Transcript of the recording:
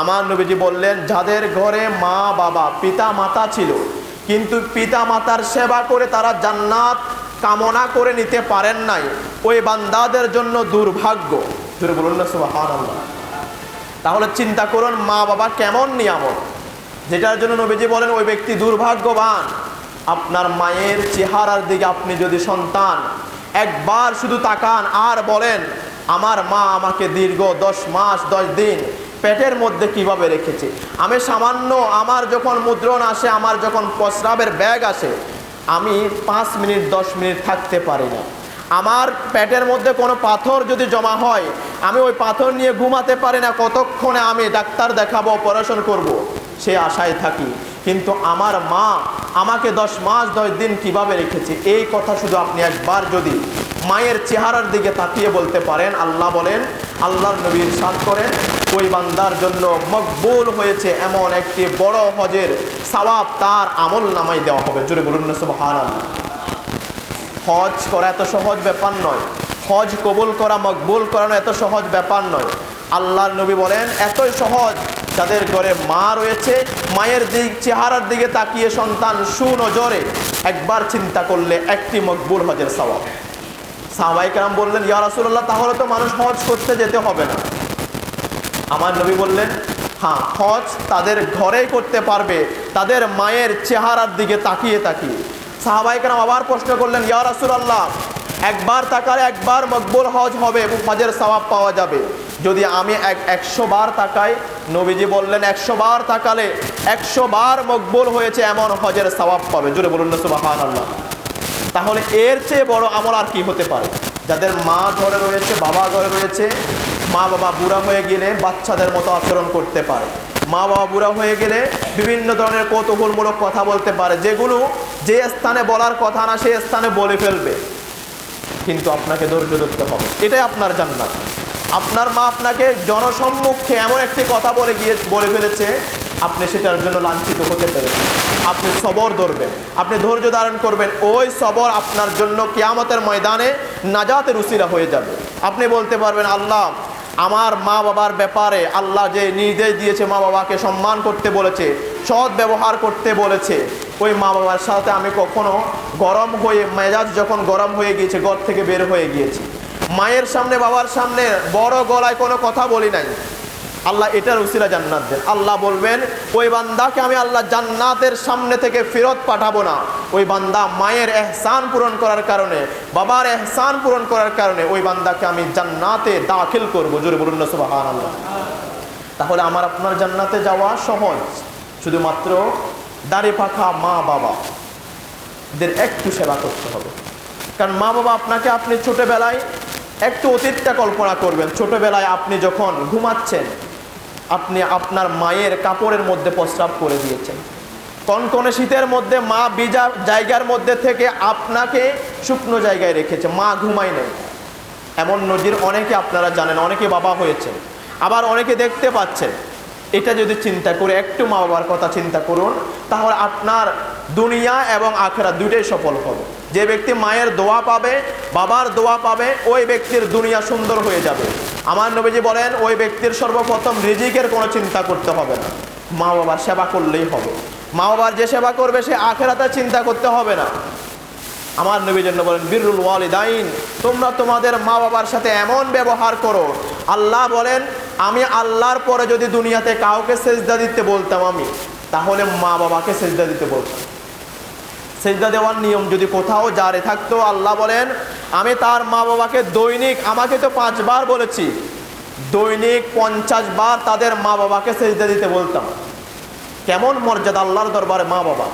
আমার নবীজি বললেন, যাদের ঘরে মা, বাবা, পিতা, মাতা ছিল, কিন্তু পিতা, মাতার সেবা করে তারা জান্নাত কামনা করে নিতে পারেন নাই। ওই বান্দাদের জন্য দুর্ভাগ্য। বলুন না তাহলে চিন্তা করুন, মা, বাবা কেমন নিয়ামত? যেটার জন্য নবীজি বলেন, ওই ব্যক্তি দুর্ভাগ্যবান। আপনার মায়ের চেহারার দিকে আপনি যদি সন্তান, একবার শুধু তাকান আর বলেন, আমার মা আমাকে দীর্ঘ দশ মাস, দশ দিন পেটের মধ্যে কীভাবে রেখেছে? আমি সামান্য আমার যখন মুদ্রণ আসে, আমার যখন প্রস্রাবের ব্যাগ আসে, আমি পাঁচ মিনিট, দশ মিনিট থাকতে পারি না। আমার পেটের মধ্যে কোনো পাথর যদি জমা হয়, আমি ওই পাথর নিয়ে ঘুমাতে পারি না, কতক্ষণে আমি ডাক্তার দেখাবো, অপারেশন করব। সে আশায় থাকি। কিন্তু আমার মা আমাকে দশ মাস, দশ দিন কীভাবে রেখেছে? এই কথা শুধু আপনি একবার যদি মায়ের চেহারার দিকে তাকিয়ে বলতে পারেন, আল্লাহ বলেন, আল্লাহর নবীর সাথ করেন ওই বান্দার জন্য মকবুল হয়েছে এমন একটি বড় হজের সওয়াব তার আমল নামাই দেওয়া হবে। জোরে বলুন না, সুবহানাল্লাহ। হজ করা এত সহজ ব্যাপার নয়। হজ কবুল করা, মকবুল করানো এত সহজ ব্যাপার নয়। আল্লাহর নবী বলেন, এতই সহজ যাদের ঘরে মা রয়েছে, মায়ের দিক, চেহারার দিকে তাকিয়ে সন্তান সুনজরে একবার চিন্তা করলে একটি মকবুল হজের সওয়াব। সাহাবাই কালাম বললেন, ইয়া রাসূলুল্লাহ, তাহলে তো মানুষ হজ করতে যেতে হবে না। আমার নবী বললেন হ্যাঁ হজ তাদের ঘরেই করতে পারবে, তাদের মায়ের চেহারার দিকে তাকিয়ে তাকিয়ে। সাহাবাইকারাম আবার প্রশ্ন করলেন, ইয়া রাসূলুল্লাহ, একবার তাকালে একবার মকবুল হজ হবে এবং হজের সওয়াব পাওয়া যাবে। যদি আমি এক, একশো বার তাকাই, নবীজি বললেন, একশো বার তাকালে একশো বার মকবুল হয়েছে, এমন হজের সওয়াব পাবে। জুড়ে বলুন না, সুবহানাল্লাহ। তাহলে এর চেয়ে বড় আমল আর কি হতে পারে? যাদের মা ঘরে রয়েছে, বাবা ঘরে রয়েছে, মা বাবা বুড়া হয়ে গেলে বাচ্চাদের মতো আচরণ করতে পারে। মা বাবা বুড়া হয়ে গেলে বিভিন্ন ধরনের কৌতূহলমূলক কথা বলতে পারে, যেগুলো যে স্থানে বলার কথা না সেই স্থানে বলে ফেলবে। কিন্তু আপনাকে ধৈর্য ধরতে হবে। এটাই আপনার জান্নাত। আপনার মা আপনাকে জনসম্মুখে এমন একটি কথা বলে গিয়ে, বলে ফেলেছে আপনি সেটার জন্য লাঞ্ছিত হতে পেরেছেন। আপনি সবর ধরবেন। আপনি ধৈর্য ধারণ করবেন। ওই সবর আপনার জন্য কেয়ামতের ময়দানে নাজাতের উসিরা হয়ে যাবে। আপনি বলতে পারবেন, আল্লাহ, আমার মা বাবার ব্যাপারে আল্লাহ যে নির্দেশ দিয়েছে মা বাবাকে সম্মান করতে বলেছে, সৎ ব্যবহার করতে বলেছে, ওই মা বাবার সাথে আমি কখনো গরম হয়ে, মেজাজ যখন গরম হয়ে গিয়েছে, ঘর থেকে বের হয়ে গিয়েছি। মায়ের সামনে, বাবার সামনে বড় গলায় কোনো কথা বলি নাই। আল্লাহ এটার উসিলা জান্নাত দেন। আল্লাহ বলবেন, ওই বান্দাকে আমি আল্লাহ জান্নাতের সামনে থেকে ফেরত পাঠাবো না। ওই বান্দা মায়ের এহসান পূরণ করার কারণে, বাবার এহসান পূরণ করার কারণে ওই বান্দাকে আমি জান্নাতে দাখিল করব। জোরে বলুন না, সুবহানাল্লাহ। তাহলে আমার আপনার জান্নাতে যাওয়া সহজ। শুধুমাত্র দাড়ি পাখা মা বাবা। এদের একটু সেবা করতে হবে। কারণ মা বাবা আপনাকে আপনি ছোটবেলায় একটু অতীতটা কল্পনা করবেন। ছোটবেলায় আপনি যখন ঘুমাচ্ছেন আপনি আপনার মায়ের কাপড়ের মধ্যে প্রস্রাব করে দিয়েছেন। কনকনে শীতের মধ্যে মা বিজা জায়গার মধ্যে থেকে আপনাকে শুকনো জায়গায় রেখেছে, মা ঘুমায় নেই। এমন নজির অনেকে আপনারা জানেন, অনেকে বাবা হয়েছে আবার অনেকে দেখতে পাচ্ছেন। এটা যদি চিন্তা করে, একটু মা বাবার কথা চিন্তা করুন, তাহলে আপনার দুনিয়া এবং আখেরা দুইটাই সফল হবে। যে ব্যক্তি মায়ের দোয়া পাবে, বাবার দোয়া পাবে, ওই ব্যক্তির দুনিয়া সুন্দর হয়ে যাবে। আমার নবীজি বলেন, ওই ব্যক্তির সর্বপ্রথম রিজিকের কোনো চিন্তা করতে হবে না। মা বাবার সেবা করলেই হবে। মা বাবার যে সেবা করবে, সে আখেরাতে চিন্তা করতে হবে না। আমার নবী জন্য বলেন, বীরুল ওয়ালিদাইন, তোমরা তোমাদের মা বাবার সাথে এমন ব্যবহার করো। আল্লাহ বলেন, আমি আল্লাহর পরে যদি দুনিয়াতে কাউকে সেজদা দিতে বলতাম আমি, তাহলে মা বাবাকে সেজদা দিতে বলতাম। সেজদা দেওয়ার নিয়ম যদি কোথাও জারে থাকতো, আল্লাহ বলেন আমি তার মা বাবাকে দৈনিক, আমাকে তো পাঁচবার বলেছি, দৈনিক পঞ্চাশ বার তাদের মা বাবাকে সেজদা দিতে বলতাম। কেমন মর্যাদা আল্লাহর দরবারে মা বাবা